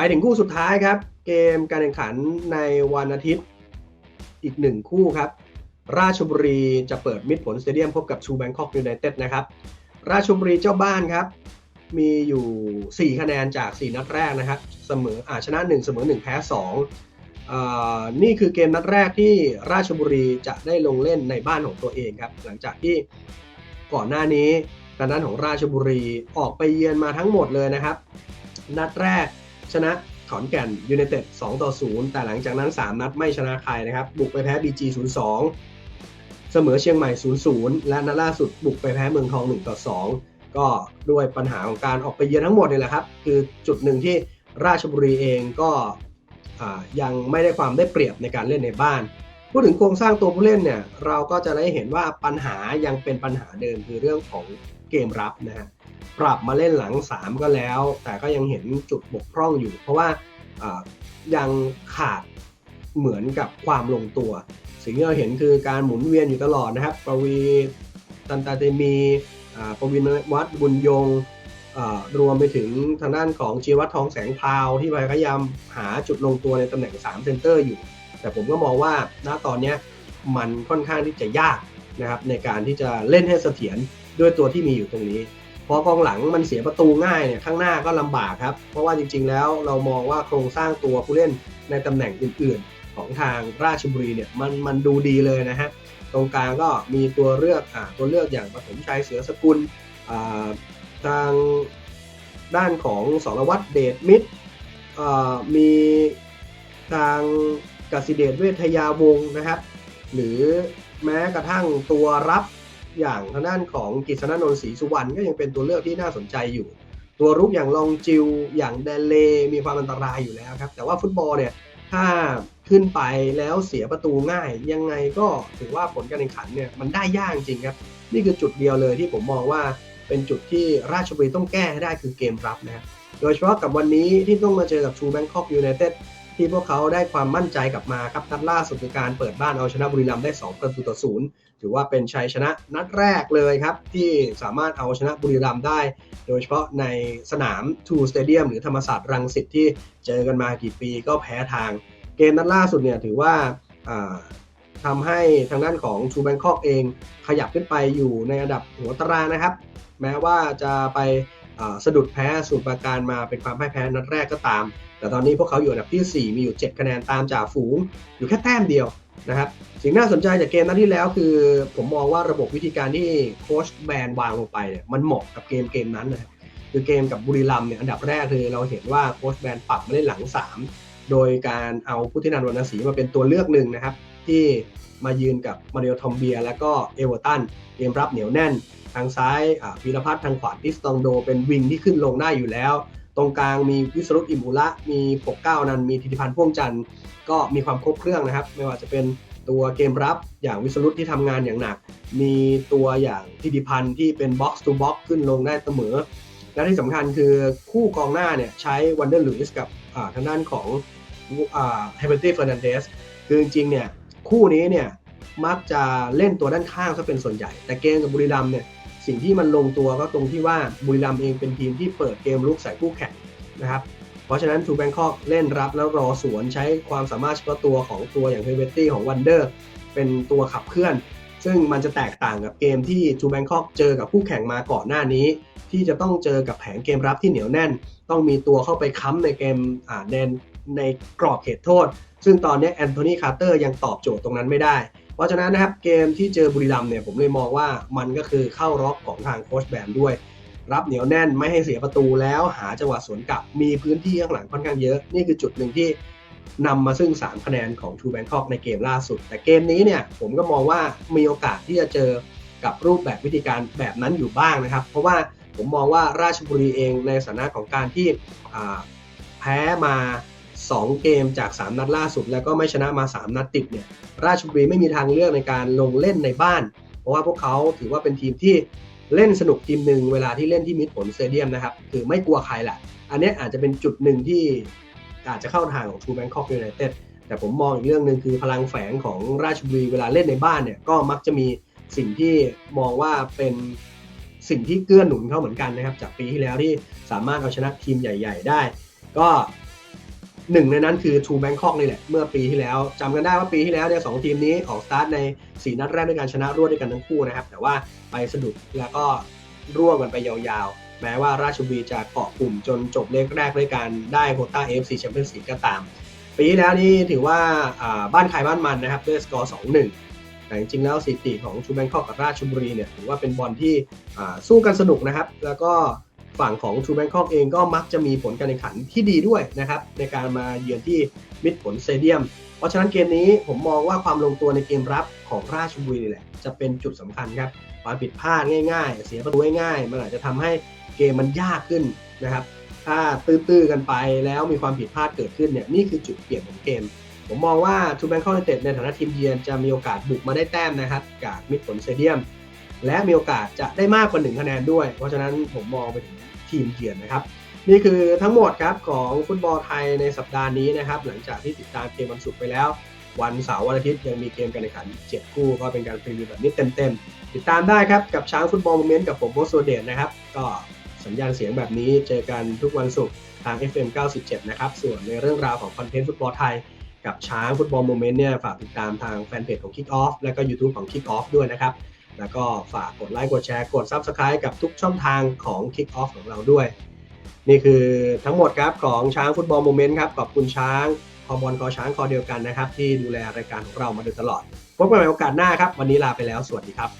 ไปถึงคู่สุดท้ายครับ เกมการแข่งขันในวันอาทิตย์อีกหนึ่งคู่ครับ ราชบุรีจะเปิดมิตรผลสเตเดียมพบกับชูแบงคอกยูไนเต็ดนะครับ ราชบุรีเจ้าบ้านครับ มีอยู่ 4 คะแนนจาก 4 นัดแรกนะครับเสมออาชนะ 1 เสมอ 1 แพ้2อ่านี่คือเกมนัดแรกที่ราชบุรีจะได้ลงเล่นในบ้านของตัวเองครับ หลังจากที่ก่อนหน้านี้ทางด้านของราชบุรีออกไปเยือนมาทั้งหมดเลยนะครับ นัดแรก ชนะขอนแก่นยูไนเต็ด2ต่อ 0 แต่หลังจากนั้น 3 นัดไม่ชนะใครนะครับ บุกไปแพ้ BG 0-2 เสมอเชียงใหม่ 0-0 และนัดล่าสุดบุกไปแพ้เมืองทอง 1 ต่อ 2 ก็ด้วยปัญหาของการออกไปเยือนทั้งหมดนี่แหละครับ คือจุดหนึ่งที่ราชบุรีเองก็ยังไม่ได้ความได้เปรียบในการเล่นในบ้าน พูดถึงโครงสร้างตัวผู้เล่นเนี่ยเราก็จะได้เห็นว่าปัญหายังเป็นปัญหาเดิมคือเรื่องของเกมรับนะฮะ ปรับมาเล่นหลัง 3 ก็แล้ว แต่ก็ยังเห็นจุดบกพร่องอยู่ เพราะว่ายังขาดเหมือนกับความลงตัว สิ่งที่เราเห็นคือการหมุนเวียนอยู่ตลอดนะครับ ประวีตันตาเตมีประวินวัดบุญยงรวมไปถึงทางด้านของชีวัตทองแสงพราวที่พยายามหาจุดลงตัวในตำแหน่ง 3 เซนเตอร์อยู่ แต่ผมก็มองว่าณตอนนี้มันค่อนข้างที่จะยากนะครับในการที่จะเล่นให้เสถียรด้วยตัวที่มีอยู่ตรงนี้ พอกองหลังมันเสียประตูง่ายเนี่ยข้างหน้าก็ลำบากครับ เพราะว่าจริง ๆ แล้วเรามองว่าโครงสร้างตัวผู้เล่นในตำแหน่งอื่น ๆ ของทางราชบุรีเนี่ยมันมันดูดีเลยนะฮะตรงกลางก็มีตัวเลือกอ่าตัวเลือกอย่างปฐมชัยเสือสกุลอ่าทางด้านของสรวัตรเดชมิตรอ่ามีทางกสิเดชเวทยาวงนะครับ หรือแม้กระทั่งตัวรับ อย่างทางด้านของกิษณนนท์ศรีสุวรรณก็ยังเป็นตัวเลือกที่น่าสนใจอยู่ ตัวรุกอย่างลองจิวอย่างเดเลมีความอันตรายอยู่แล้วครับ แต่ว่าฟุตบอลเนี่ยถ้าขึ้นไปแล้วเสียประตูง่าย ยังไงก็ถือว่าผลการแข่งขันเนี่ยมันได้ยากจริงครับ นี่คือจุดเดียวเลยที่ผมมองว่าเป็นจุดที่ราชบุรีต้องแก้ให้ได้คือเกมรับนะครับโดยเฉพาะกับวันนี้ที่ต้องมาเจอกับชูแบงคอกยูไนเต็ด ที่พวกเขาได้ความมั่นใจกลับมาครับนัดล่าสุดในการเปิดบ้านเอาชนะบุรีรัมย์ได้ 2 ประตูต่อศูนย์ถือว่าเป็นชัยชนะนัดแรกเลยครับ ที่สามารถเอาชนะบุรีรัมย์ได้ โดยเฉพาะในสนามทูสเตเดียมหรือธรรมศาสตร์รังสิตที่เจอกันมากี่ปีก็แพ้ทาง เกมนัดล่าสุดเนี่ยถือว่าทำให้ทางด้านของชูแบงคอกเอง ขยับขึ้นไปอยู่ในอันดับหัวตารางนะครับ แม้ว่าจะไปสะดุดแพ้สูตรประการมาเป็นความพ่ายแพ้นัดแรกก็ตาม แต่ตอนนี้พวกเขาอยู่อันดับที่ 4 มีอยู่ 7 คะแนนตามจ่าฝูง อยู่แค่แต้มเดียวนะครับสิ่งน่าสนใจจากเกมนัดที่แล้วคือ ผมมองว่าระบบวิธีการที่โค้ชแบนวางลงไปเนี่ยมันเหมาะกับเกมเกมนั้นนะครับคือเกมกับบุรีรัมเนี่ยอันดับแรกคือเราเห็นว่าโค้ชแบนปรับมาเล่นหลัง 3 โดยการเอาพุทธินันวรรณศรีมาเป็นตัวเลือกหนึ่งนะครับ ที่มายืนกับมาริโอทอมเบีย แล้วก็เอเวอร์ตันเกมรับเหนียวแน่น ทางซ้ายพีรพัฒน์ทางขวาทิสตองโด เป็นวิงที่ขึ้นลงได้อยู่แล้ว ตรงกลางมีวิสรุตอิมุระมีปกเก้านันมีธิติพันธ์พ่วงจันทร์ก็มีความครบเครื่องนะครับ ไม่ว่าจะเป็นตัวเกมรับอย่างวิสรุตที่ทำงานอย่างหนัก มีตัวอย่างทิติพันธ์ที่เป็นบ็อกซ์ทูบ็อกซ์ขึ้นลงได้เสมอ และที่สำคัญคือคู่กองหน้าเนี่ยใช้วันเดอร์ลุยส์กับทางด้านของเฮเบอร์ตี้เฟอร์นันเดสคือจริงๆเนี่ยคู่นี้เนี่ยมักจะเล่นตัวด้านข้างซะเป็นส่วนใหญ่ แต่เกมกับบุรีรัมเนี่ย สิ่งที่มันลงตัวก็ตรงที่ว่าบุรีรัมย์เองเป็นทีมที่เปิดเกมลุกใส่คู่แข่งนะครับเพราะฉะนั้นทูแบงคอกเล่นรับแล้วรอสวนใช้ความสามารถเฉพาะตัวของตัวอย่างเฮเบตตี้ของวันเดอร์เป็นตัวขับเคลื่อน ซึ่งมันจะแตกต่างกับเกมที่ทูแบงคอกเจอกับคู่แข่งมาก่อนหน้านี้ ที่จะต้องเจอกับแผงเกมรับที่เหนียวแน่น ต้องมีตัวเข้าไปค้ำในเกมอ่าในในกรอบเขตโทษ ซึ่งตอนนี้แอนโทนีคาร์เตอร์ยังตอบโจทย์ตรงนั้นไม่ได้ เพราะฉะนั้นนะครับเกมที่เจอบุรีรัมย์เนี่ยผมเลยมองว่ามันก็คือเข้าร็อกของทางโค้ชแบนด้วย รับเหนียวแน่นไม่ให้เสียประตูแล้วหาจังหวะสวนกลับมีพื้นที่ข้างหลังค่อนข้างเยอะ นี่คือจุดหนึ่งที่นำมาซึ่ง 3 คะแนนของทูแบงคอกในเกมล่าสุด แต่เกมนี้เนี่ยผมก็มองว่ามีโอกาสที่จะเจอกับรูปแบบวิธีการแบบนั้นอยู่บ้างนะครับ เพราะว่าผมมองว่าราชบุรีเองในสถานะของการที่แพ้มา 2 เกมจาก 3 นัดล่าสุด แล้วก็ไม่ชนะมา 3 นัดติดเนี่ยราชบุรีไม่มีทางเลือกในการลงเล่นในบ้าน เพราะว่าพวกเขาถือว่าเป็นทีมที่เล่นสนุกทีมหนึ่งเวลาที่เล่นที่มิดผลเตเดียมนะครับคือไม่กลัวใครแหละอันนี้อาจจะเป็นจุดหนึ่งที่อาจจะเข้าทางของทูแบงคอกยูไนเต็ดแต่ผมมองอีกเรื่องหนึ่งคือพลังแฝงของราชบุรีเวลาเล่นในบ้านเนี่ยก็มักจะมีสิ่งที่มองว่าเป็นสิ่งที่เกื้อหนุนเขาเหมือนกันนะครับ จากปีที่แล้วที่สามารถเอาชนะทีมใหญ่ ๆ ได้ ก็ หนึ่งในนั้นคือ True Bangkok นี่แหละเมื่อปีที่แล้วจำกันได้ว่าปีที่แล้วเนี่ยสองทีมนี้ออกสตาร์ทใน 4 นัดแรกด้วยการชนะรวดด้วยกันทั้งคู่นะครับ แต่ว่าไปสะดุดแล้วก็ร่วงกันไปยาวๆ แม้ว่าราชบุรีจะเกาะกลุ่มจนจบเลขแรกด้วยการได้โคต้า AFC Champions League ก็ตาม ปีที่แล้วนี่ถือว่าบ้านใครบ้านมันนะครับด้วยสกอร์2-1แต่จริงๆแล้วสถิติของชูแบงคอกกับราชบุรีเนี่ยถือว่าเป็นบอลที่สู้กันสนุกนะครับ แล้วก็ ฝั่งของชูแบงคอกเองก็มักจะมีผลการแข่งขันที่ดีด้วยนะครับในการมาเยือนที่มิดผลสเตเดียม เพราะฉะนั้นเกมนี้ผมมองว่าความลงตัวในเกมรับของราชบุรีแหละจะเป็นจุดสำคัญครับความผิดพลาดง่ายๆ เสียประตูง่ายๆมันอาจจะทำให้เกมมันยากขึ้นนะครับถ้าตื้อๆกันไปแล้วมีความผิดพลาดเกิดขึ้นเนี่ยนี่คือจุดเปลี่ยนของเกม ผมมองว่าทูแบงคอกยูไนเต็ดในฐานะทีมเยือนจะมีโอกาสบุกมาได้แต้มนะครับจากมิดผลสเตเดียม และมีโอกาสจะได้มากกว่าหนึ่งคะแนนด้วย เพราะฉะนั้นผมมองไปถึงทีมเยือนนะครับ นี่คือทั้งหมดครับของฟุตบอลไทยในสัปดาห์นี้นะครับ หลังจากที่ติดตามเกมวันศุกร์ไปแล้ว วันเสาร์วันอาทิตย์ยังมีเกมการแข่งขันอีก7คู่ก็เป็นการพรีวิวแบบนี้เต็มๆติดตามได้ครับกับช้างฟุตบอลโมเมนต์กับผมโบสโซเดตนะครับก็สัญญาณเสียงแบบนี้เจอกันทุกวันศุกร์ทาง FM 97 นะครับ ส่วนในเรื่องราวของคอนเทนต์ฟุตบอลไทย กับช้างฟุตบอลโมเมนต์เนี่ยฝากติดตามทางแฟนเพจของ Kick Off และก็ YouTube ของ Kick Off ด้วยนะครับ แล้วก็ฝากกดไลค์กดแชร์กด Subscribe กับทุกช่องทางของ Kick Off ของเราด้วย นี่คือทั้งหมดครับของช้างฟุตบอลโมเมนต์ครับขอบคุณช้างคอบอลคอช้างคอเดียวกันนะครับ ที่ดูแลรายการของเรามาโดยตลอดพบกันใหม่โอกาสหน้าครับ วันนี้ลาไปแล้วสวัสดีครับ